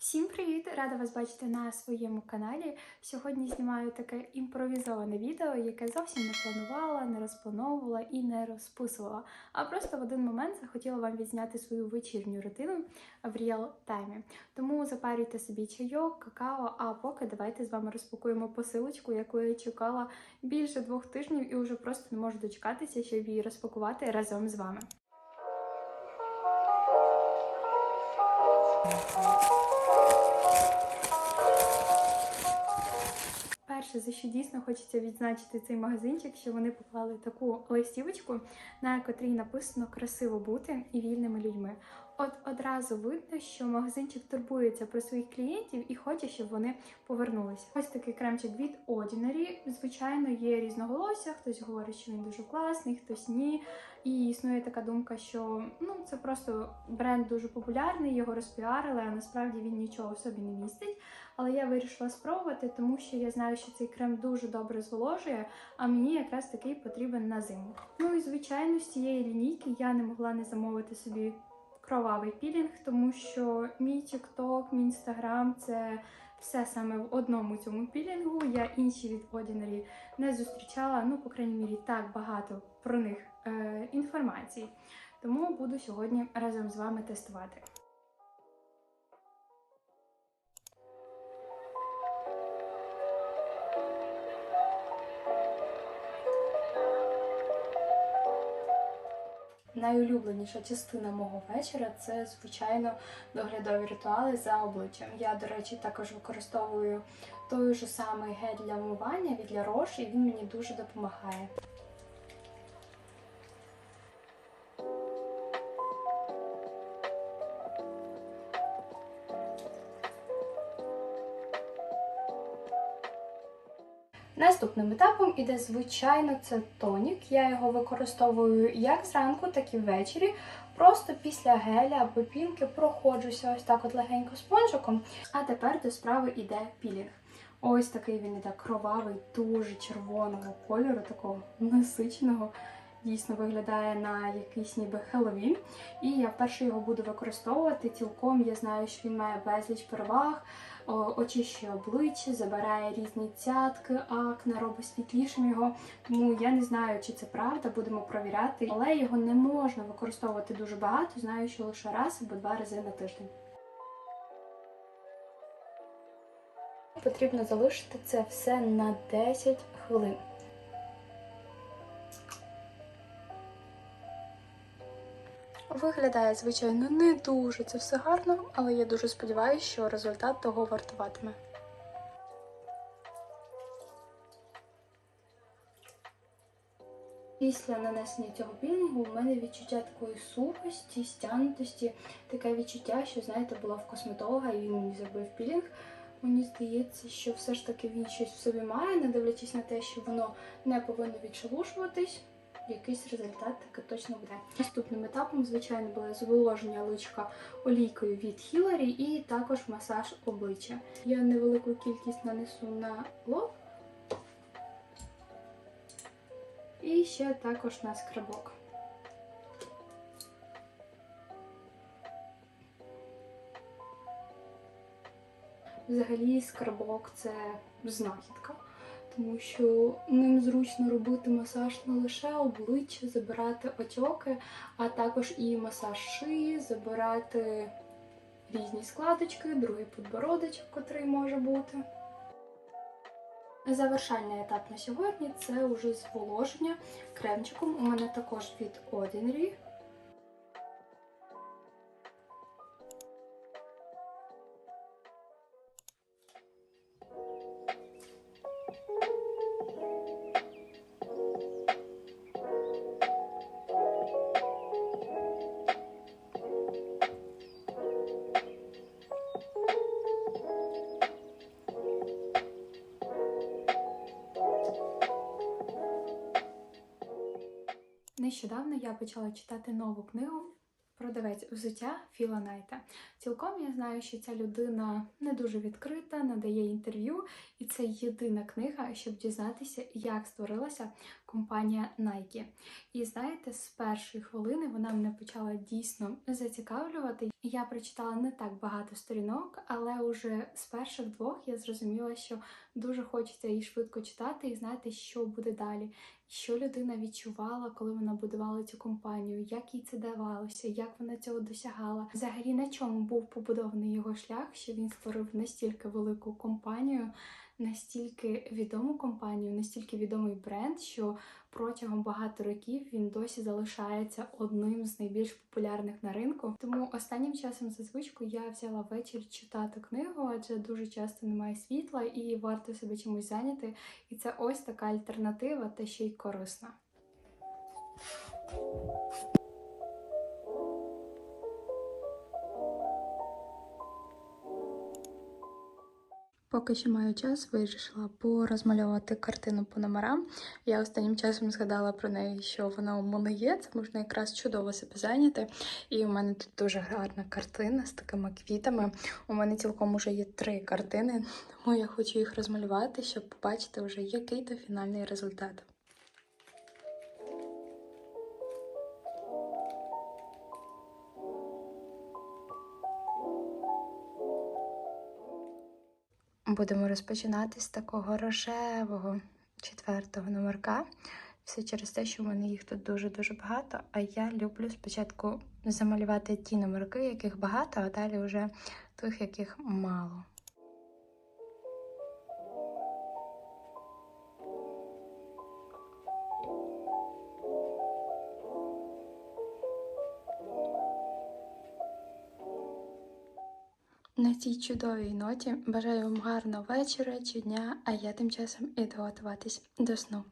Всім привіт! Рада вас бачити на своєму каналі. Сьогодні знімаю таке імпровізоване відео, яке зовсім не планувала, не розплановувала і не розписувала. А просто в один момент захотіла вам відзняти свою вечірню рутину в реал таймі. Тому запарюйте собі чайок, какао, а поки давайте з вами розпакуємо посилочку, яку я чекала більше двох тижнів і вже просто не можу дочекатися, щоб її розпакувати разом з вами. Перше, за що дійсно хочеться відзначити цей магазинчик, що вони поклали таку листівочку, на котрій написано красиво бути і вільними людьми. От одразу видно, що магазинчик турбується про своїх клієнтів і хоче, щоб вони повернулися. Ось такий кремчик від Ordinary. Звичайно, є різноголосся. Хтось говорить, що він дуже класний, хтось ні. І існує така думка, що ну це просто бренд дуже популярний, його розпіарили, а насправді він нічого в собі не містить. Але я вирішила спробувати, тому що я знаю, що цей крем дуже добре зволожує, а мені якраз такий потрібен на зиму. Ну і звичайно, з цієї лінійки я не могла не замовити собі кровавий пілінг, тому що мій TikTok, мій Instagram – це все саме в одному цьому пілінгу. Я інші від Ordinary не зустрічала, ну, по крайній мірі, так багато про них е, інформації. Тому буду сьогодні разом з вами тестувати. Найулюбленіша частина мого вечора це, звичайно, доглядові ритуали за обличчям. Я, до речі, також використовую той же самий гель для вмивання від La Roche, і він мені дуже допомагає. Наступним етапом іде, звичайно, це тонік. Я його використовую як зранку, так і ввечері. Просто після геля або пінки проходжуся ось так от легенько спонжиком. А тепер до справи іде пілінг. Ось такий він іде кровавий, дуже червоного кольору, такого насиченого. Дійсно виглядає на якийсь ніби Хеллоуін. І я вперше його буду використовувати цілком. Я знаю, що він має безліч переваг, очищує обличчя, забирає різні цятки, акне, робить світлішим його. Тому я не знаю, чи це правда, будемо провіряти. Але його не можна використовувати дуже багато. Знаю, що лише раз або два рази на тиждень. Потрібно залишити це все на 10 хвилин. Виглядає, звичайно, не дуже це все гарно, але я дуже сподіваюся, що результат того вартуватиме. Після нанесення цього пілінгу у мене відчуття такої сухості, стягнутості, таке відчуття, що, знаєте, була в косметолога і він мені зробив пілінг. Мені здається, що все ж таки він щось в собі має, не дивлячись на те, що воно не повинно відшелушуватись якийсь результат таки точно буде. Наступним етапом, звичайно, було зволоження личка олійкою від Хіларі і також масаж обличчя. Я невелику кількість нанесу на лоб. І ще також на скрабок. Взагалі, скрабок це знахідка тому що ним зручно робити масаж не лише обличчя, забирати отьоки, а також і масаж шиї, забирати різні складочки, другий подбородочок, котрий може бути. Завершальний етап на сьогодні це вже зволоження кремчиком. У мене також від Ordinary. Нещодавно я почала читати нову книгу продавець взуття Філа Найта. Цілком я знаю, що ця людина не дуже відкрита, надає інтерв'ю, і це єдина книга, щоб дізнатися, як створилася компанія Nike. І знаєте, з першої хвилини вона мене почала дійсно зацікавлювати. Я прочитала не так багато сторінок, але уже з перших двох я зрозуміла, що дуже хочеться її швидко читати і знати, що буде далі, що людина відчувала, коли вона будувала цю компанію, як їй це давалося, як вона цього досягала. Взагалі на чому був побудований його шлях, що він створив настільки велику компанію, настільки відому компанію, настільки відомий бренд, що протягом багато років він досі залишається одним з найбільш популярних на ринку. Тому останнім часом за звичку я взяла ввечері читати книгу, адже дуже часто немає світла і варто себе чимось зайняти. І це ось така альтернатива, та ще й корисна. Поки ще маю час, вирішила порозмальовувати картину по номерам. Я останнім часом згадала про неї, що вона у мене є. Це можна якраз чудово себе зайняти. І у мене тут дуже гарна картина з такими квітами. У мене цілком уже є три картини, тому я хочу їх розмалювати, щоб побачити вже який то фінальний результат. Будемо розпочинати з такого рожевого четвертого номерка. Все через те, що в мене їх тут дуже-дуже багато. А я люблю спочатку замалювати ті номерки, яких багато, а далі вже тих, яких мало. На цій чудовій ноті бажаю вам гарного вечора чи дня, а я тим часом іду готуватись до сну.